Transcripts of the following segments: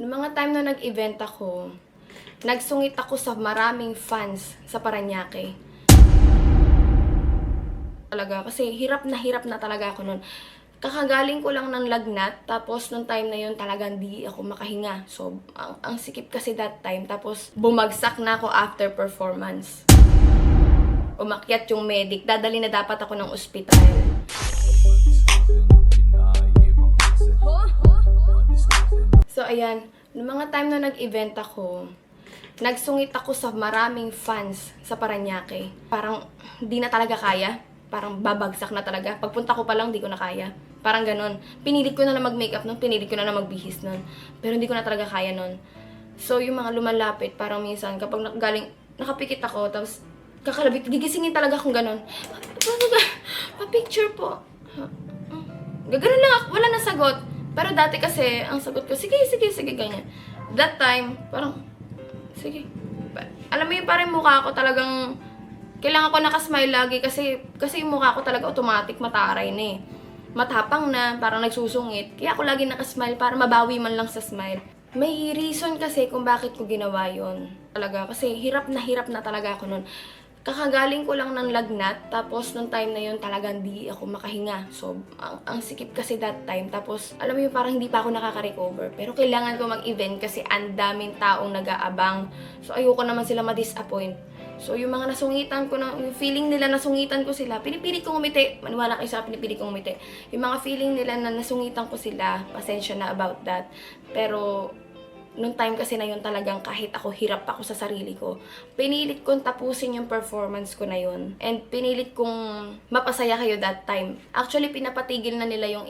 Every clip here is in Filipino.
Noong mga time na nag-event ako, nagsungit ako sa maraming fans sa Paranaque. Talaga, kasi hirap na hirap na talaga ako noon. Kakagaling ko lang ng lagnat, tapos nung time na yun talagang di ako makahinga. So, ang, ang sikip kasi that time, tapos bumagsak na ako after performance. Umakyat yung medic, dadali na dapat ako ng ospital. Ayan. Noong mga time na nag-event ako, nagsungit ako sa maraming fans sa Paranaque. Parang di na talaga kaya. Parang babagsak na talaga. Pagpunta ko pa lang, di ko na kaya. Parang ganon. Pinilit ko na lang mag-makeup nun, pinilit ko na lang magbihis nun. Pero hindi ko na talaga kaya nun. So, yung mga lumalapit, parang minsan, kapag galing, nakapikit ako, tapos kakalabit, gigisingin talaga akong ganon. Pa-picture po. Gaganon lang ako, wala na sagot. Pero dati kasi, ang sagot ko, sige, sige, sige, ganyan. That time, parang, sige. Alam mo yung parang mukha ko talagang, kailangan ko nakasmile lagi kasi, kasi yung mukha ko talaga automatic mataray na eh. Matapang na, parang nagsusungit. Kaya ako lagi nakasmile para mabawi man lang sa smile. May reason kasi kung bakit ko ginawa yon Talaga, kasi hirap na hirap na talaga ako nun kakagaling ko lang ng lagnat, tapos nung time na yun talagang di ako makahinga. So, ang, ang sikip kasi that time. Tapos, alam mo yung parang hindi pa ako nakaka-recover. Pero kailangan ko mag-event kasi ang daming taong nag-aabang. So, ayoko naman sila ma-disappoint. So, yung mga nasungitan ko na, yung feeling nila nasungitan ko sila, pinipilit kong umiti. Maniwala kayo sa pinipilit kong umiti. Yung mga feeling nila na nasungitan ko sila, pasensya na about that. Pero, nung time kasi na yun talagang kahit ako hirap ako sa sarili ko, pinilit kong tapusin yung performance ko na yun. And pinilit kong mapasaya kayo that time. Actually, pinapatigil na nila yung,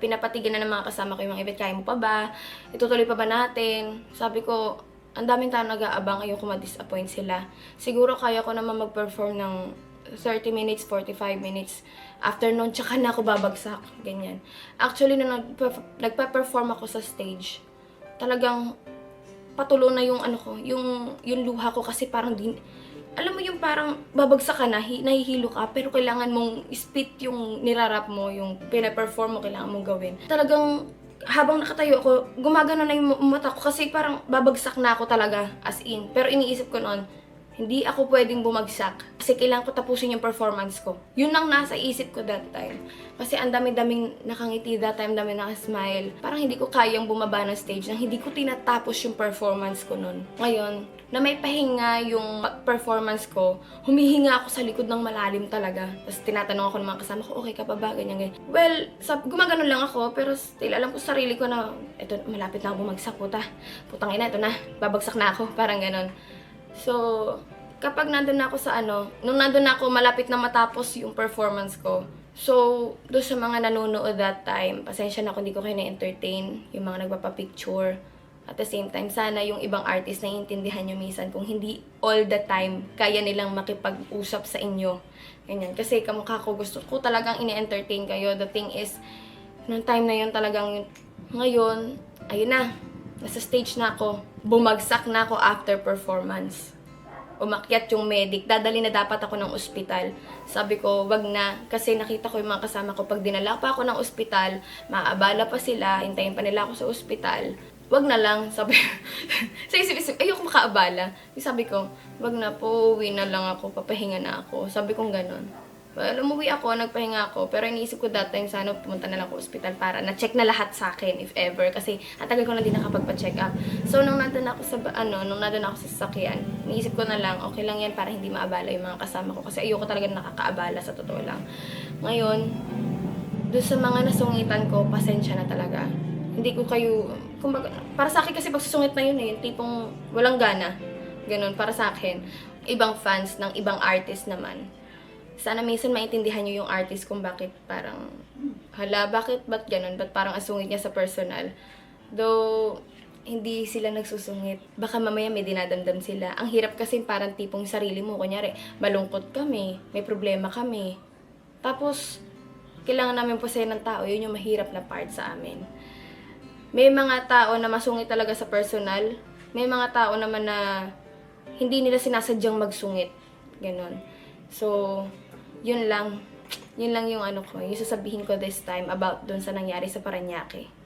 pinapatigil na ng mga kasama ko yung mga event, kaya mo pa ba? Itutuloy pa ba natin? Sabi ko, ang daming tao nag-aabang, ayoko ma-disappoint sila. Siguro kaya ko naman mag-perform ng 30 minutes, 45 minutes. After nun, tsaka na ako babagsak. Ganyan. Actually, nung nagpe-perform ako sa stage, talagang patulo na yung ano ko, yung, yung luha ko kasi parang din, alam mo yung parang babagsak ka na, hi, nahihilo ka, pero kailangan mong spit yung nirarap mo, yung pina-perform mo, kailangan mong gawin. Talagang habang nakatayo ako, gumagano na yung mata ko kasi parang babagsak na ako talaga, as in. Pero iniisip ko noon, hindi ako pwedeng bumagsak kasi kailangan ko tapusin yung performance ko. Yun ang nasa isip ko that time. Kasi ang dami-daming nakangiti that time, dami nakasmile. Parang hindi ko kayang bumaba ng stage nang hindi ko tinatapos yung performance ko nun. Ngayon, na may pahinga yung performance ko, humihinga ako sa likod ng malalim talaga. Tapos tinatanong ako ng mga kasama ko, okay ka pa ba? Ganyan, ganyan. Well, sab gumagano lang ako, pero still alam ko sa sarili ko na, eto, malapit na ako bumagsak, puta. Putang ina, ito na, babagsak na ako. Parang ganon. So, kapag nandun na ako sa ano, nung nandun na ako, malapit na matapos yung performance ko. So, doon sa mga nanonood that time, pasensya na kung hindi ko kayo na-entertain, yung mga nagpapapicture. At the same time, sana yung ibang artist na intindihan nyo minsan kung hindi all the time kaya nilang makipag-usap sa inyo. Ganyan. Kasi kamukha ko, gusto ko talagang ini-entertain kayo. The thing is, nung time na yun talagang, ngayon, ayun na, nasa stage na ako. Bumagsak na ako after performance. Umakyat yung medic, dadali na dapat ako ng ospital. Sabi ko, wag na. Kasi nakita ko yung mga kasama ko, pag dinala pa ako ng ospital, maaabala pa sila, hintayin pa nila ako sa ospital. Wag na lang, sabi. sa isip-isip, ayoko makaabala. Sabi ko, wag na po, uwi na lang ako, papahinga na ako. Sabi kong ganon. Well, umuwi ako, nagpahinga ako, pero iniisip ko that time, sana pumunta na lang ako ospital para na-check na lahat sa akin, if ever, kasi ang ko na din nakapagpa-check up. So, nung nandun ako sa, ano, nung nandun ako sa sasakyan, iniisip ko na lang, okay lang yan para hindi maabala yung mga kasama ko, kasi ayoko talaga nakakaabala sa totoo lang. Ngayon, doon sa mga nasungitan ko, pasensya na talaga. Hindi ko kayo, kumbaga, para sa akin kasi pagsusungit na yun eh, tipong walang gana. Ganun, para sa akin. Ibang fans ng ibang artist naman sana minsan maintindihan nyo yung artist kung bakit parang, hala, bakit, ba't ganun? Ba't parang asungit niya sa personal? Though, hindi sila nagsusungit. Baka mamaya may dinadamdam sila. Ang hirap kasi parang tipong sarili mo. Kunyari, malungkot kami, may problema kami. Tapos, kailangan namin pusay ng tao. Yun yung mahirap na part sa amin. May mga tao na masungit talaga sa personal. May mga tao naman na hindi nila sinasadyang magsungit. Ganon. So, yun lang. Yun lang yung ano ko, yung sasabihin ko this time about dun sa nangyari sa Paranaque.